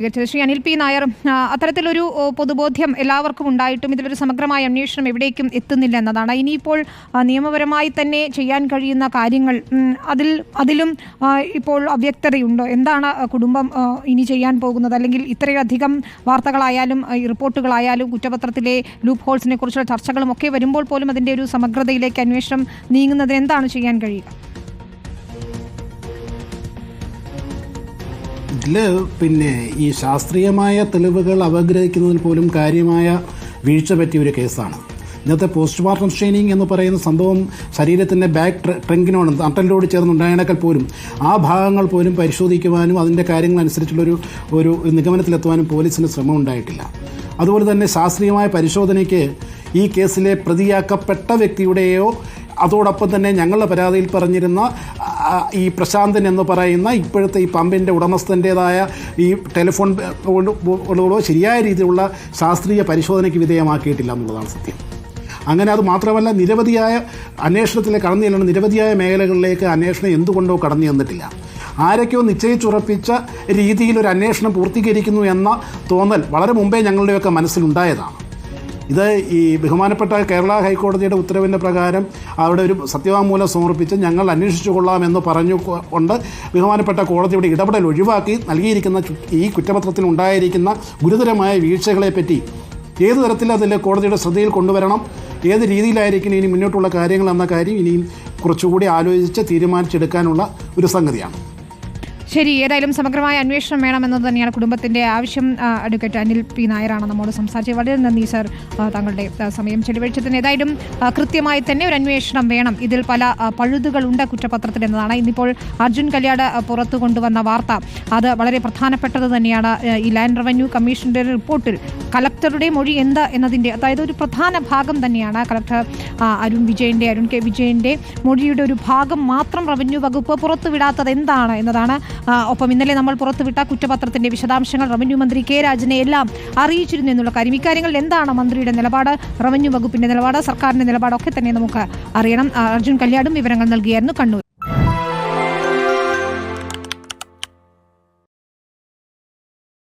മികച്ചത് ശ്രീ അനിൽ പി. നായർ അത്തരത്തിലൊരു പൊതുബോധ്യം എല്ലാവർക്കും ഉണ്ടായിട്ടും ഇതിലൊരു സമഗ്രമായ അന്വേഷണം എവിടേക്കും എത്തുന്നില്ല എന്നതാണ്. ഇനിയിപ്പോൾ നിയമപരമായി തന്നെ ചെയ്യാൻ കഴിയുന്ന കാര്യങ്ങൾ അതിൽ അതിലും ഇപ്പോൾ അവ്യക്തതയുണ്ടോ? എന്താണ് കുടുംബം ഇനി ചെയ്യാൻ പോകുന്നത്? അല്ലെങ്കിൽ ഇത്രയധികം വാർത്തകളായാലും റിപ്പോർട്ടുകളായാലും കുറ്റപത്രത്തിലെ ലൂപ്പ് ഹോൾസിനെ കുറിച്ചുള്ള ചർച്ചകളും ഒക്കെ വരുമ്പോൾ പോലും അതിന്റെ ഒരു സമഗ്രതയിലേക്ക് അന്വേഷണം നീങ്ങുന്നതിന് എന്താണ് ചെയ്യാൻ കഴിയുക? ഇതിൽ പിന്നെ ഈ ശാസ്ത്രീയമായ തെളിവുകൾ അവഗ്രഹിക്കുന്നതിൽ പോലും കാര്യമായ വീഴ്ച പറ്റിയ ഒരു കേസാണ്. ഇന്നത്തെ പോസ്റ്റ്മോർട്ടം സ്ട്രെയിനിങ് എന്ന് പറയുന്ന സംഭവം ശരീരത്തിന്റെ ബാക്ക് ട്ര- ട്രങ്കിനോട് നട്ടലിനോട് ചേർന്നുണ്ടായണേക്കാൾ പോലും ആ ഭാഗങ്ങൾ പോലും പരിശോധിക്കുവാനും അതിന്റെ കാര്യങ്ങൾ അനുസരിച്ചുള്ളൊരു ഒരു നിഗമനത്തിലെത്തുവാനും പോലീസിന് ശ്രമം ഉണ്ടായിട്ടില്ല അതുപോലെ തന്നെ ശാസ്ത്രീയമായ പരിശോധനയ്ക്ക് ഈ കേസിലെ പ്രതിയാക്കപ്പെട്ട വ്യക്തിയുടെയോ അതോടൊപ്പം തന്നെ ഞങ്ങളുടെ പരാതിയിൽ പറഞ്ഞിരുന്ന ഈ പ്രശാന്തൻ എന്ന് പറയുന്ന ഇപ്പോഴത്തെ ഈ പമ്പിന്റെ ഉടമസ്ഥന്റേതായ ഈ ടെലിഫോൺ ബോർഡുകളോ ശരിയായ രീതിയിലുള്ള ശാസ്ത്രീയ പരിശോധനയ്ക്ക് വിധേയമാക്കിയിട്ടില്ല എന്നുള്ളതാണ് സത്യം. അങ്ങനെ അത് മാത്രമല്ല നിരവധിയായ അന്വേഷണത്തിലെ കടന്നു ചെല്ലുന്ന നിരവധിയായ മേഖലകളിലേക്ക് അന്വേഷണം എന്തുകൊണ്ടോ കടന്നു ചെന്നിട്ടില്ല. ആരൊക്കെയോ നിശ്ചയിച്ചുറപ്പിച്ച രീതിയിൽ ഒരു അന്വേഷണം പൂർത്തീകരിക്കുന്നു എന്ന തോന്നൽ വളരെ മുമ്പേ ഞങ്ങളുടെയൊക്കെ മനസ്സിലുണ്ടായതാണ്. ഇത് ഈ ബഹുമാനപ്പെട്ട കേരള ഹൈക്കോടതിയുടെ ഉത്തരവിന്റെ പ്രകാരം അവിടെ ഒരു സത്യവാങ്മൂലം സമർപ്പിച്ച് ഞങ്ങൾ അന്വേഷിച്ചു കൊള്ളാമെന്ന് പറഞ്ഞു കൊണ്ട് ബഹുമാനപ്പെട്ട കോടതിയുടെ ഇടപെടൽ ഒഴിവാക്കി നൽകിയിരിക്കുന്ന ഈ കുറ്റപത്രത്തിൽ ഉണ്ടായിരിക്കുന്ന ഗുരുതരമായ വീഴ്ചകളെപ്പറ്റി ഏത് തരത്തിൽ അതിൽ കോടതിയുടെ ശ്രദ്ധയിൽ കൊണ്ടുവരണം ഏത് രീതിയിലായിരിക്കും ഇനി മുന്നോട്ടുള്ള കാര്യങ്ങൾ എന്ന കാര്യം ഇനിയും കുറച്ചുകൂടി ആലോചിച്ച് തീരുമാനിച്ചെടുക്കാനുള്ള ഒരു സംഗതിയാണ്. ശരി ഏതായാലും സമഗ്രമായ അന്വേഷണം വേണമെന്നത് തന്നെയാണ് കുടുംബത്തിന്റെ ആവശ്യം. Advocate Anil P. നായരാണ് നമ്മോട് സംസാരിച്ചത്. വളരെ നന്ദി സർ. താങ്കളുടെ സമയം ചെലവഴിച്ചതിന്. ഏതായാലും കൃത്യമായി തന്നെ ഒരു അന്വേഷണം വേണം. ഇതിൽ പല പഴുതുകളുണ്ട് കുറ്റപത്രത്തിൽ എന്നതാണ്. ഇന്നിപ്പോൾ അർജുൻ കല്യാട് പുറത്തു കൊണ്ടുവന്ന വാർത്ത. അത് വളരെ പ്രധാനപ്പെട്ടത് തന്നെയാണ്. ഈ ലാൻഡ് റവന്യൂ കമ്മീഷന്റെ റിപ്പോർട്ടിൽ കലക്ടറുടെ മൊഴി എന്ത് എന്നതിന്റെ അതായത് ഒരു പ്രധാന ഭാഗം തന്നെയാണ്. കലക്ടർ അരുൺ വിജയന്റെ അരുൺ കെ വിജയന്റെ മൊഴിയുടെ ഒരു ഭാഗം മാത്രം റവന്യൂ വകുപ്പ് പുറത്തുവിടാത്തത് എന്താണ് എന്നതാണ് ഒപ്പം ഇന്നലെ നമ്മൾ പുറത്തുവിട്ട കുറ്റപത്രത്തിന്റെ വിശദാംശങ്ങൾ റവന്യൂ മന്ത്രി കെ രാജനെ എല്ലാം അറിയിച്ചിരുന്നു എന്നുള്ള കാര്യം. ഇക്കാര്യങ്ങളിൽ എന്താണ് മന്ത്രിയുടെ നിലപാട് റവന്യൂ വകുപ്പിന്റെ നിലപാട് സർക്കാരിന്റെ നിലപാടൊക്കെ തന്നെ നമുക്ക് അറിയണം. അർജുൻ കല്യാടും വിവരങ്ങൾ നൽകിയായിരുന്നു കണ്ണൂർ